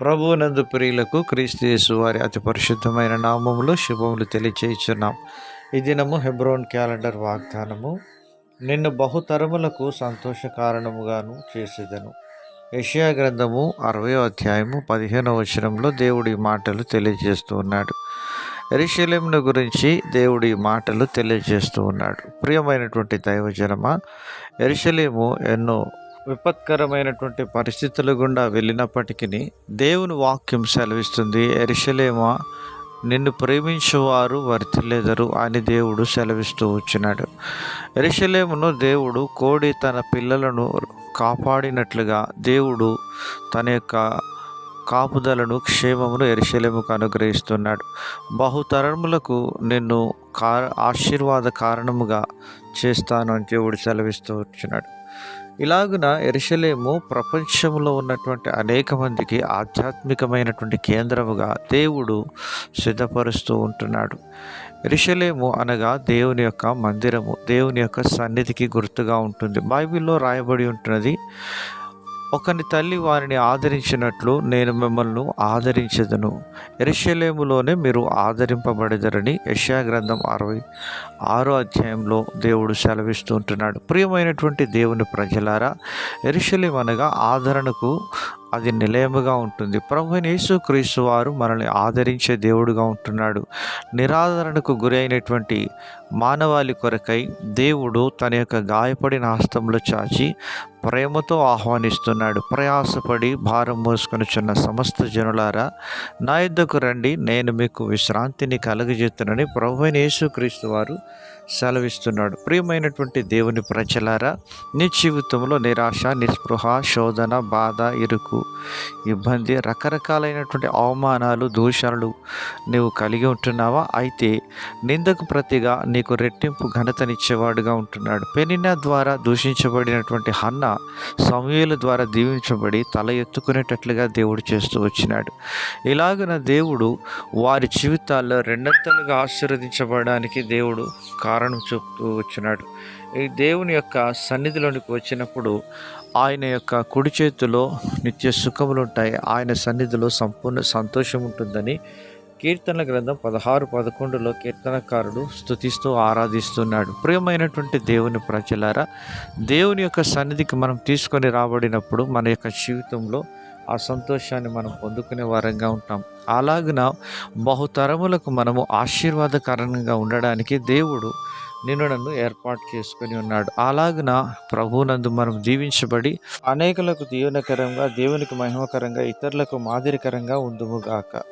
ప్రభువునందు ప్రియులకు క్రీస్తు యేసు వారి అతి పరిశుద్ధమైన నామములో శుభములు తెలియచేయుచున్నాం. ఈ దినము హెబ్రోన్ క్యాలెండర్ వాగ్దానము. నిన్ను బహుతరములకు సంతోష కారణముగాను చేసేదను. యెషయా గ్రంథము అరవై అధ్యాయము పదిహేనవ వచనంలో దేవుడి మాటలు తెలియజేస్తూ ఉన్నాడు. ఎరిశలేమును గురించి దేవుడి మాటలు తెలియజేస్తూ ఉన్నాడు. ప్రియమైనటువంటి దైవజనమ ఎరిశలేము ఎన్నో విపత్కరమైనటువంటి పరిస్థితుల గుండా వెళ్ళినప్పటికీ దేవుని వాక్యం సెలవిస్తుంది. ఎరిశలేమా నిన్ను ప్రేమించేవారు వర్తిల్లెదరు అని దేవుడు సెలవిస్తూ వచ్చినాడు. ఎరిశలేమును దేవుడు కోడి తన పిల్లలను కాపాడినట్లుగా దేవుడు తన యొక్క కాపుదలను క్షేమమును ఎరిశలేముకు అనుగ్రహిస్తున్నాడు. బహుతరములకు నిన్ను కా ఆశీర్వాద కారణముగా చేస్తాను అని దేవుడు సెలవిస్తూ వచ్చినాడు. ఇలాగున ఎరిశలేము ప్రపంచంలో ఉన్నటువంటి అనేక మందికి ఆధ్యాత్మికమైనటువంటి కేంద్రముగా దేవుడు సిద్ధపరుస్తూ ఉంటున్నాడు. ఎరిశలేము అనగా దేవుని యొక్క మందిరము దేవుని యొక్క సన్నిధికి గుర్తుగా ఉంటుంది. బైబిల్లో రాయబడి ఉంటున్నది ఒకని తల్లి వారిని ఆదరించినట్లు నేను మిమ్మల్ని ఆదరించదను. ఎరుషలేములోనే మీరు ఆదరింపబడదరని యశా గ్రంథం అరవై ఆరో అధ్యాయంలో దేవుడు సెలవిస్తూ ఉంటున్నాడు. ప్రియమైనటువంటి దేవుని ప్రజలారా ఎరుషలేం అనగా ఆదరణకు అది నిలయముగా ఉంటుంది. ప్రభు యేసుక్రీస్తు వారు మనల్ని ఆదరించే దేవుడుగా ఉంటున్నాడు. నిరాదరణకు గురైనటువంటి మానవాళి కొరకై దేవుడు తన యొక్క గాయపడిన హస్తంలో చాచి ప్రేమతో ఆహ్వానిస్తున్నాడు. ప్రయాసపడి భారం మోసుకొనిచున్న సమస్త జనులారా నా యుద్ధకు రండి. నేను మీకు విశ్రాంతిని కలగజేస్తున్నానని ప్రభువైన యేసుక్రీస్తు వారు సెలవిస్తున్నాడు. ప్రియమైనటువంటి దేవుని ప్రజలారా నీ జీవితంలో నిరాశ నిస్పృహ శోధన బాధ ఇరుకు ఇబ్బంది రకరకాలైనటువంటి అవమానాలు దోషాలు నీవు కలిగి ఉంటున్నావా? అయితే నిందకు ప్రతిగా నీకు రెట్టింపు ఘనతనిచ్చేవాడుగా ఉంటున్నాడు. పెనిన ద్వారా దూషించబడినటువంటి హన్న సమూహల ద్వారా దీవించబడి తల ఎత్తుకునేటట్లుగా దేవుడు చేస్తూ వచ్చినాడు. ఇలాగున దేవుడు వారి జీవితాల్లో రెండంతలుగా ఆశీర్వదించబడడానికి దేవుడు కారణం చెప్తూ వచ్చినాడు. ఈ దేవుని యొక్క సన్నిధిలోనికి వచ్చినప్పుడు ఆయన యొక్క కుడి చేతిలో నిత్య సుఖములు ఉంటాయి ఆయన సన్నిధిలో సంపూర్ణ సంతోషం ఉంటుందని కీర్తనల గ్రంథం పదహారు పదకొండులో కీర్తనకారుడు స్థుతిస్తూ ఆరాధిస్తున్నాడు. ప్రియమైనటువంటి దేవుని ప్రజలారా దేవుని యొక్క సన్నిధికి మనం తీసుకొని రాబడినప్పుడు మన యొక్క జీవితంలో ఆ సంతోషాన్ని మనం పొందుకునే వారంగా ఉంటాం. అలాగున బహుతరములకు మనము ఆశీర్వాదకరంగా ఉండడానికి దేవుడు నిన్ను నన్ను ఏర్పాటు చేసుకొని ఉన్నాడు. అలాగున ప్రభునందు మనం దీవించబడి అనేకులకు దీవెనకరంగా దేవునికి మహిమకరంగా ఇతరులకు మాదిరికరంగా ఉందుముగాక